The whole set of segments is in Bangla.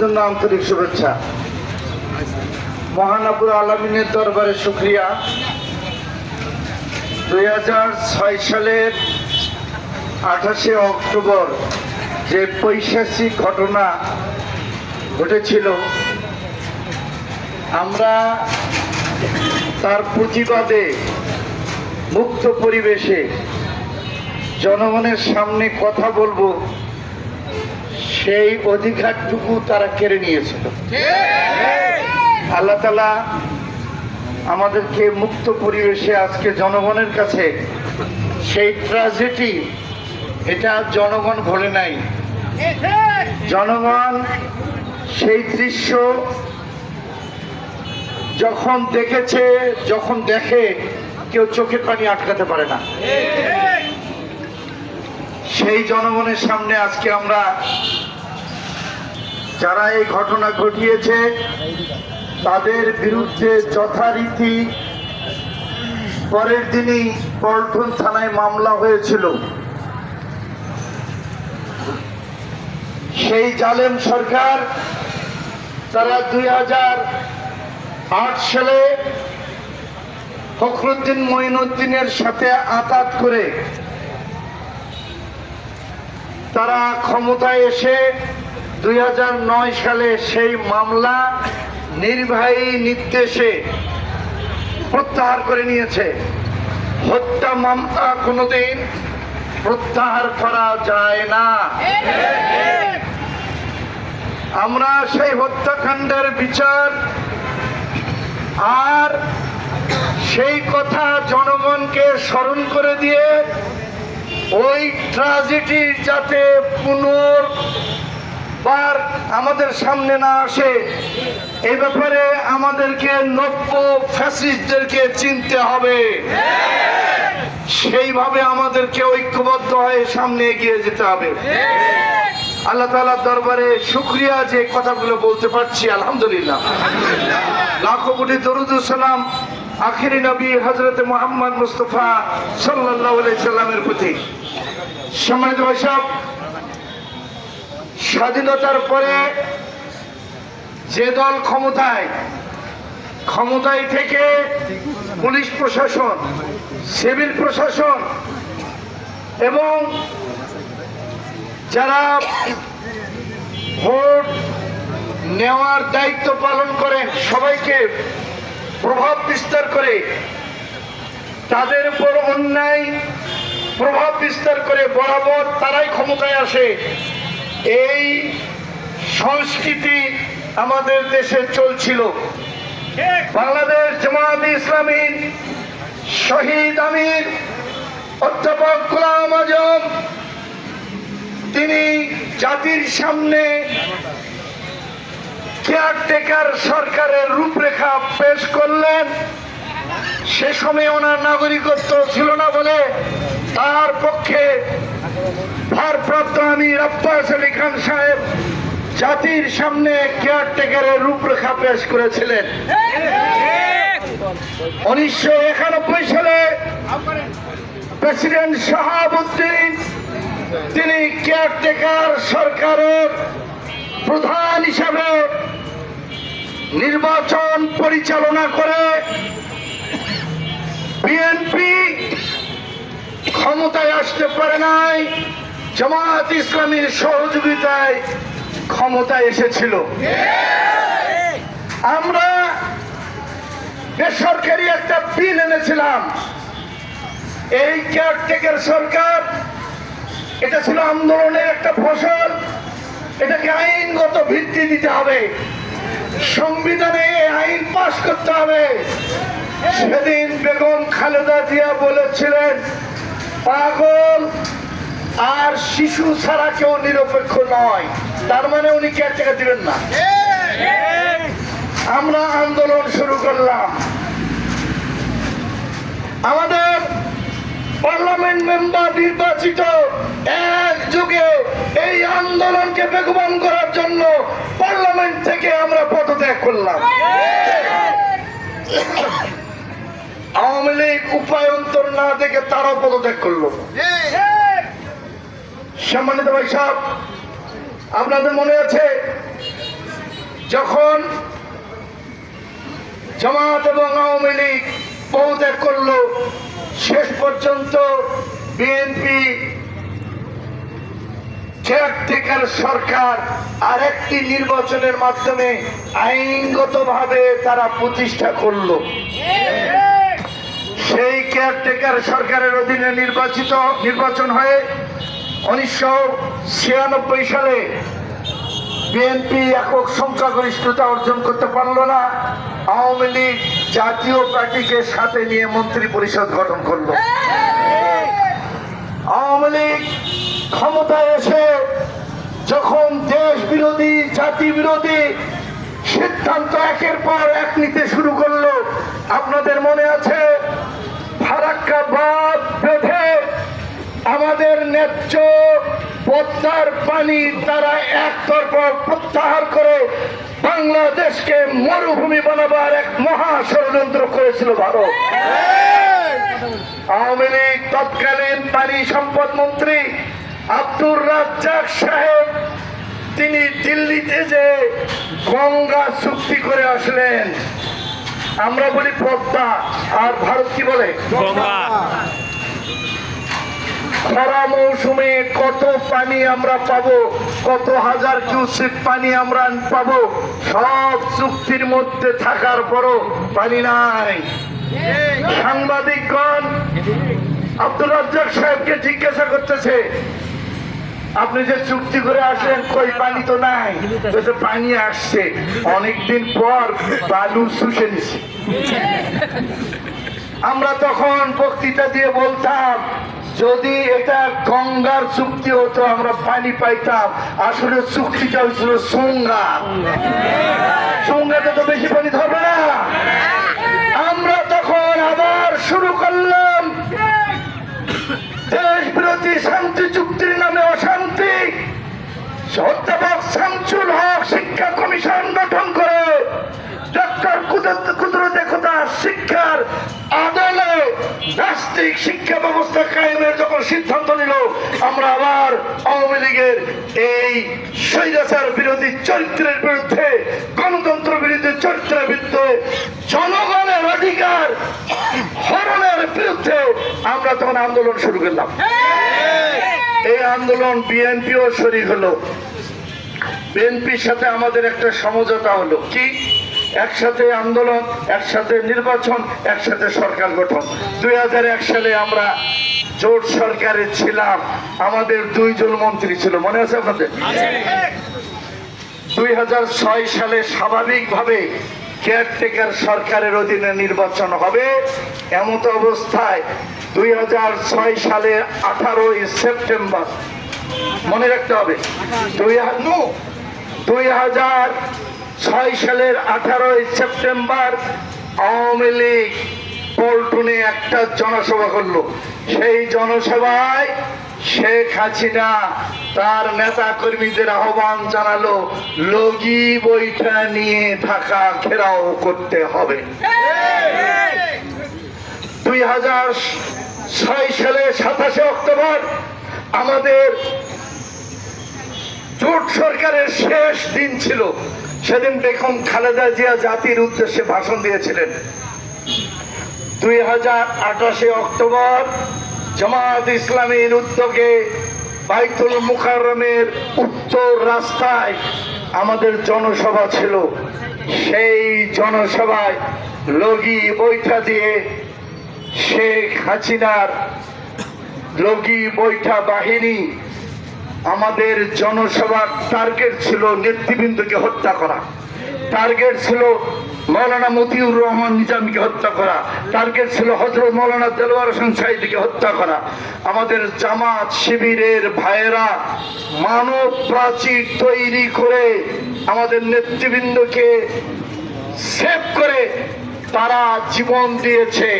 জন্য আন্তরিক শুভেচ্ছা। মহানপুর আলমিনের দরবারে শুক্রিয়া। দুই সালের আঠাশে অক্টোবর যে পৈশাচিক ঘটনা ঘটেছিল, আমরা তার প্রতিবাদে মুক্ত পরিবেশে জনগণের সামনে কথা বলব। সেই অধিকারটুকু তারা কেড়ে নিয়েছিল। আল্লাহ তালা আমাদেরকে মুক্ত পরিবেশে আজকে জনগণের কাছে সেই ট্রাজেডি এটা জনগণ ভোলে নাই। জনগণ সেই দৃশ্য যখন দেখেছে, যখন দেখে কেউ চোখের পানি আটকাতে পারে না। সেই জনগণের সামনে আজকে আমরা যারা এই ঘটনা ঘটিয়েছে, তাদের বিরুদ্ধে যথারীতি পরের দিনই পল্টন থানায় মামলা হয়েছিল। সেই জালেম সরকার তারা দুই হাজার আট সালে ফখরুদ্দিন মঈনুদ্দিনের সাথে আতাত করে তারা ক্ষমতায় এসে দুই হাজার নয় সালে সেই মামলা নির্বাহী নির্দেশে প্রত্যাহার করে নিয়েছে। হত্যা মামলা কোনোদিন প্রত্যাহার করা যায় না। আমরা সেই হত্যাকাণ্ডের বিচার আর সেই কথা জনগণকে স্মরণ করে দিয়ে ওই ট্রাজেডি যাতে পুনর্বার আমাদের সামনে না আসে, এই ব্যাপারে আমাদেরকে নব্য ফ্যাসিস্টদেরকে চিনতে হবে। সেইভাবে আমাদেরকে ঐক্যবদ্ধ হয়ে সামনে এগিয়ে যেতে হবে। আল্লাহ তালার দরবারে শুক্রিয়া যে কথাগুলো বলতে পারছি, আলহামদুলিল্লাহ। লাখো কোটি দরুদ সালাম আখিরি নবী হজরত মোহাম্মদ মুস্তফা সাল্লাহ সাল্লামের প্রতি সম্মানিত ভাইসব, স্বাধীনতার পরে যে দল ক্ষমতায় ক্ষমতায় থেকে পুলিশ প্রশাসন, সিভিল প্রশাসন এবং যারা ভোট নেওয়ার দায়িত্ব পালন করেন সবাইকে প্রভাব বিস্তার করে, তাদের উপর অন্যায় প্রভাব বিস্তার করে বরাবর তারাই ক্ষমতায় আসে। এই সংস্কৃতি আমাদের দেশে চলছিল। বাংলাদেশ জামায়াত ইসলামী শহীদ আমির, অধ্যাপক গোলাম আজম, তিনি জাতির সামনে কেয়ারটেকার সরকারের রূপরেখা পেশ করলেন। সে সময় ওনার নাগরিকত্ব ছিল না বলে তার পক্ষে ভারপ্রাপ্ত আমির আব্বাস আলী খান সাহেব জাতির সামনে কেয়ারটেকারের রূপরেখা পেশ করেছিলেন। উনিশশো একানব্বই সালে প্রেসিডেন্ট শাহাবুদ্দিন, তিনি কেয়ারটেকার সরকারের প্রধান হিসাবে নির্বাচন পরিচালনা করে বিএনপি ক্ষমতায় আসতে পারে নাই জামাত ইসলামীর সহযোগিতায় ক্ষমতায় এসেছিল। আমরা বেসরকারি একটা বিল এনেছিলাম। এই কেয়ারটেকার সরকার, এটা ছিল আন্দোলনের একটা ফসল। এটাকে আইনগত ভিত্তি দিতে হবে। সংবিধানে আইন পাশ করতে হবে। সেদিন বেগম খালেদা জিয়া বলেছিলেন, পাগল আর শিশু ছাড়া কেউ নিরপেক্ষ নয়। তার মানে উনি কেয়ারটেকার দিবেন না। আমরা আন্দোলন শুরু করলাম। আমাদের পার্লামেন্ট মেম্বার নির্বাচিত এক যুগে এই আন্দোলনকে বেগবান করার জন্য পার্লামেন্ট থেকে আমরা পদত্যাগ করলাম। আওয়ামী লীগ উপায়ন্তর না দেখে তারাও পদত্যাগ করল। সম্মানিত ভাই সাহেব, আপনাদের মনে আছে যখন জামাত এবং আওয়ামী লীগ পদত্যাগ করল পর্যন্ত বিএনপি কেয়ারটেকার সরকার আরেকটি নির্বাচনের মাধ্যমে আইনগতভাবে তারা প্রতিষ্ঠা করল। সেই কেয়ারটেকার সরকারের অধীনে নির্বাচিত, নির্বাচন হয়ে উনিশশো ছিয়ানব্বই সালে বিএনপি একক সংখ্যাগরিষ্ঠতা অর্জন করতে পারল না। আওয়ামী লীগ জাতীয় পার্টিকে সাথে নিয়ে মন্ত্রী পরিষদ গঠন করল। আওয়ামী লীগ ক্ষমতায় এসে যখন দেশ বিরোধী, জাতি বিরোধী সিদ্ধান্ত একের পর এক নিতে শুরু করল, আপনাদের মনে আছে? ফারাক্কা বাঁধ বেঁধে আমাদের ন্যায্য পদ্মার পানি তারা একতরফা প্রত্যাহার করে বাংলাদেশকে মরুভূমি বানাবার এক মহা ষড়যন্ত্র করেছিল ভারত। আওয়ামী লীগ তৎকালীন পানি সম্পদ মন্ত্রী আব্দুর রাজ্জাক সাহেব, তিনি দিল্লিতে যে গঙ্গা চুক্তি করে আসলেন। আমরা বলি পদ্মা, আর ভারত কি বলে? গঙ্গা। খরা মৌসুমে কত পানি আমরা পাব? কত হাজার কিউসেক পানি আমরা পাবো? সব চুক্তির মধ্যে থাকার পরও পানি নাই। সাংবাদিকগণ আব্দুল রাজ্জাক সাহেবকে জিজ্ঞাসা করতেছে, আপনি যে চুক্তি করে আসলেন, কই পানি তো নাই? পানি আসছে। অনেকদিন পর বালু শুষে নিছে। আমরা তখন বক্তৃতা দিয়ে বলতাম যদি এটা গঙ্গার চুক্তি হতো, আমরা পানি পাইতাম। আসলে চুক্তিটা হয়েছিল সুঙ্গা। সুঙ্গাতে তো বেশি পানি ধরবে না। আমরা তখন আবার শুরু করলাম। দেশ বিরোধী শান্তি চুক্তির নামে অশান্তি। অধ্যাপক হক শিক্ষা কমিশন গঠন করে, ডক্টর কুদরতে খোদা শিক্ষার নাস্তিক শিক্ষা ব্যবস্থা কায়েমের যখন সিদ্ধান্ত নিল, আমরা আবার আওয়ামী লীগের এই স্বৈরাচার বিরোধী চরিত্রের বিরুদ্ধে, গণতন্ত্র বিরোধী চরিত্রের বিরুদ্ধে, জনগণের অধিকার হরণের বিরুদ্ধে আমরা তখন আন্দোলন শুরু করলাম। এই আন্দোলন বিএনপিও শরীর হলো। বিএনপির সাথে আমাদের একটা সমঝোতা হলো। কি? একসাথে আন্দোলন একসাথে নির্বাচন একসাথে সরকার গঠন। দুই হাজার এক সালে আমরা জোট সরকারে ছিলাম। আমাদের দুইজন মন্ত্রী ছিল। মনে আছে আপনাদের? দুই হাজার ছয় সালে স্বাভাবিকভাবে কেয়ারটেকার সরকারের অধীনে নির্বাচন হবে। এমত অবস্থায় দুই হাজার ছয় সালে আঠারোই সেপ্টেম্বর মনে রাখতে হবে। দুই দুই হাজার ছয় সালের আঠারোই সেপ্টেম্বর আওয়ামী লীগ পল্টনে একটা জনসভা করল। সেই জনসভায় শেখ হাসিনা তার নেতা কর্মীদের আহ্বান জানালো, লগি বইটা নিয়ে থাকা ঘেরাও করতে হবে। দুই হাজার ছয় সালে সাতাশে অক্টোবর আমাদের জোট সরকারের শেষ দিন ছিল। সেদিন বেগম খালেদা জিয়া জাতির উদ্দেশ্যে ভাষণ দিয়েছিলেন। দুই হাজার আঠাশে অক্টোবর জামাত ইসলামীর উদ্যোগে বাইতুল মুকাররমের উত্তর রাস্তায় আমাদের জনসভা ছিল। সেই জনসভায় লগি বৈঠা দিয়ে শেখ হাসিনার লগি বৈঠা বাহিনী আমাদের জনসভার টার্গেট ছিল নেতৃবৃন্দকে হত্যা করা। টার্গেট ছিল মৌলানা মতিউর রহমান নিজামীকে হত্যা করা। টার্গেট ছিল হজরত মৌলানা দেলোয়ার হোসেন সাইদিকে হত্যা করা। আমাদের জামাত শিবিরের ভাইয়েরা মানব প্রাচীর তৈরি করে আমাদের নেতৃবৃন্দকে সেভ করে তারা জীবন দিয়েছে।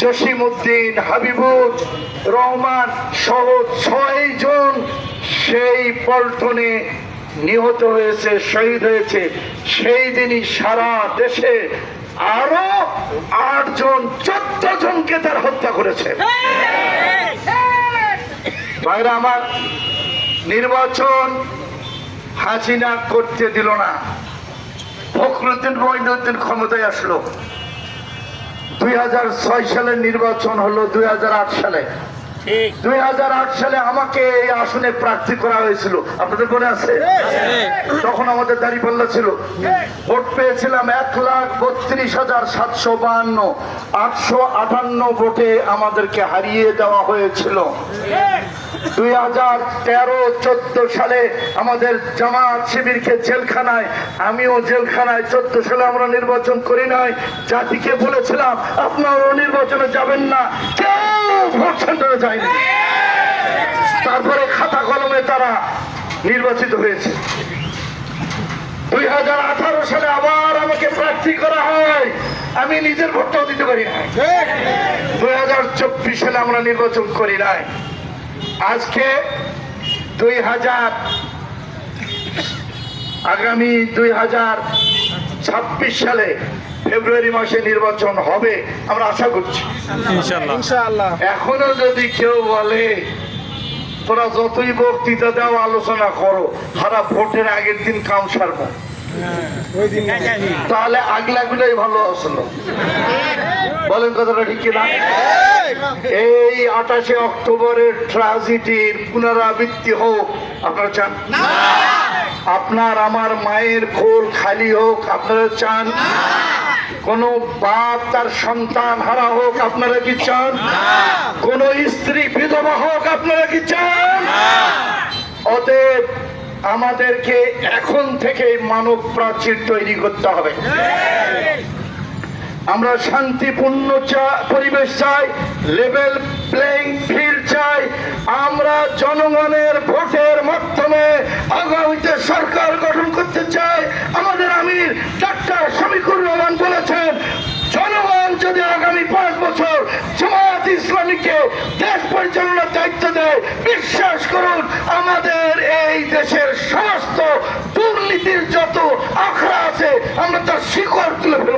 জসিম উদ্দিন হাবিবুর রহমান সহ ছয় জন সেই পল্টনে নিহত হয়েছে, শহীদ হয়েছে। সেই দিনই সারা দেশে আরও আটজন, চোদ্দ জনকে তার হত্যা করেছে। ভাইরা, আমার নির্বাচন হাসিনা করতে দিল না। ফখরুদ্দিন, মঈনুদ্দিন ক্ষমতায় আসলো। দুই সালে নির্বাচন হলো দুই হাজার আট সালে। দুই হাজার আট সালে আমাকে এই আসনে প্রার্থী করা হয়েছিল। আপনাদের মনে আছে? তখন আমাদের দাঁড়িপাল্লা ছিল। ভোট পেয়েছিলাম এক লাখ বত্রিশ হাজার সাতশো বাহান্ন আটশো আটান্ন ভোটে আমাদেরকে হারিয়ে দেওয়া হয়েছিল। দুই হাজার তেরো চোদ্দ সালে আমাদের জামাত শিবিরকে জেলখানায় আমিও জেলখানায় চোদ্দ সালে আমরা নির্বাচন করি নাই। জাতিকে বলেছিলাম আপনারাও নির্বাচনে যাবেন না। কেউ ভোট সেন্টারে যায়নি। তারপরে খাতা কলমে তারা নির্বাচিত হয়েছে। দুই হাজার আঠারো সালে আবার আমাকে প্রার্থী করা হয়। আমি নিজের ভোটটাও দিতে পারি না দুই হাজার চব্বিশ সালে আমরা নির্বাচন করি নাই। আজকে দুই হাজার আগামী দুই হাজার ছাব্বিশ সালে ফেব্রুয়ারি মাসে নির্বাচন হবে আমরা আশা করছি। ইনশাআল্লাহ। এখনও যদি কেউ বলে তোরা যতই বক্তৃতা দাও আলোচনা করো সারা ভোটের আগের দিন কাম সারবো। ওই দিন তাহলে আগলাগুলোই ভালো আসলো। বলেন কথাটা ঠিক কিনা? এই আঠাশে অক্টোবরের ট্রাজেডির পুনরাবৃত্তি হোক আপনারা চান? আপনার আমার মায়ের কোল খালি হোক আপনারা চান? কোন বাপ তার সন্তান হারা হোক আপনারা কি চান? কোন স্ত্রী বিধবা হোক আপনারা কি চান? অতএব আমাদেরকে এখন থেকে মানব প্রাচীর তৈরি করতে হবে। আমরা শান্তিপূর্ণ পরিবেশ চাই লেভেল প্লেইং ফিল্ড চাই। আমরা জনগণের ভোটের মাধ্যমে আগামীতে সরকার গঠন করতে চাই। আমাদের আমির ডাক্তার শমিকুর রহমান বলেছেন, জনগণ যদি আগামী পাঁচ বছর জামাত ইসলামীকে দেশ পরিচালনার দায়িত্ব দেয়, বিশ্বাস করুন, আমাদের এই দেশের সমস্ত দুর্নীতির যত আখড়া আছে, আমরা তার শিকড় তুলে ফেলব।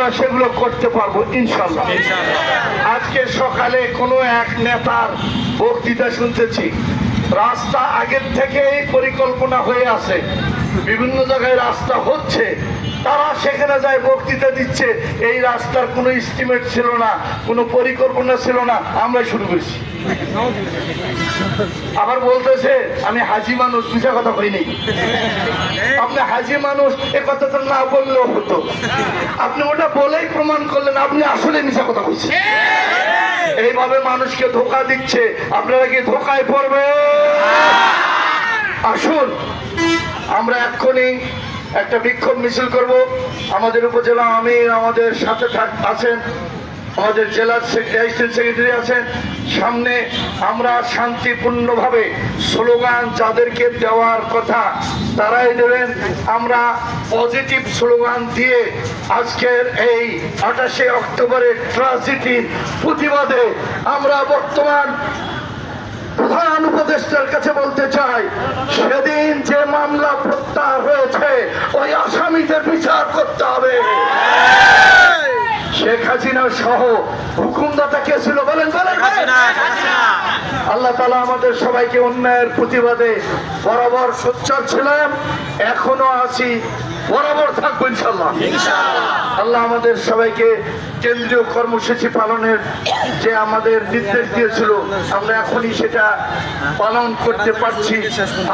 আমরা সেগুলো করতে পারব ইনশাল্লাহ। আজকে সকালে কোনো এক নেতার বক্তৃতা শুনতেছি। রাস্তা আগের থেকেই পরিকল্পনা হয়ে আছে। বিভিন্ন জায়গায় রাস্তা হচ্ছে। তারা সেখানে যায় বক্তৃতা দিচ্ছে। এই রাস্তার কোনো এস্টিমেট ছিল না, কোনো পরিকল্পনা ছিল না আমরা শুরু করেছি। আবার বলতেছে, আমি হাজি মানুষ মিশা কথা কইনি। আপনি হাজি মানুষ, এ কথাটা না বললেও হতো। আপনি ওটা বলেই প্রমাণ করলেন, আপনি আসলে মিশা কথা বলছেন এইভাবে মানুষকে ধোকা দিচ্ছে, আপনারা কি ধোকায় পড়বে আসুন, আমরা এক্ষুনি একটা বিক্ষোভ মিছিল করব। আমাদের উপজেলা আমির, আমাদের সাথে আছেন, আমাদের জেলার সেক্রেটারি আছেন। সামনে আমরা শান্তিপূর্ণভাবে স্লোগান যাদেরকে দেওয়ার কথা তারাই দেবেন। আমরা পজিটিভ স্লোগান দিয়ে আজকের এই আঠাশে অক্টোবরের ট্রাজেডির প্রতিবাদে আমরা বর্তমান প্রধান উপদেষ্টার কাছে বলতে চাই সেদিন যে মামলা প্রত্যাহার হয়েছে ওই আসামিদের বিচার করতে হবে। শেখ হাসিনা সহ হুকুমদাতা কে ছিল বলেন বলেন। আল্লাহ তালা আমাদের সবাইকে অন্যায়ের প্রতিবাদে বরাবর সোচ্চার ছিলাম এখনও আছি বরাবর থাকব ইনশাল্লাহ আল্লাহ আমাদের সবাইকে কেন্দ্রীয় কর্মসূচি পালনের যে আমাদের নির্দেশ দিয়েছিল আমরা এখনই সেটা পালন করতে পারছি।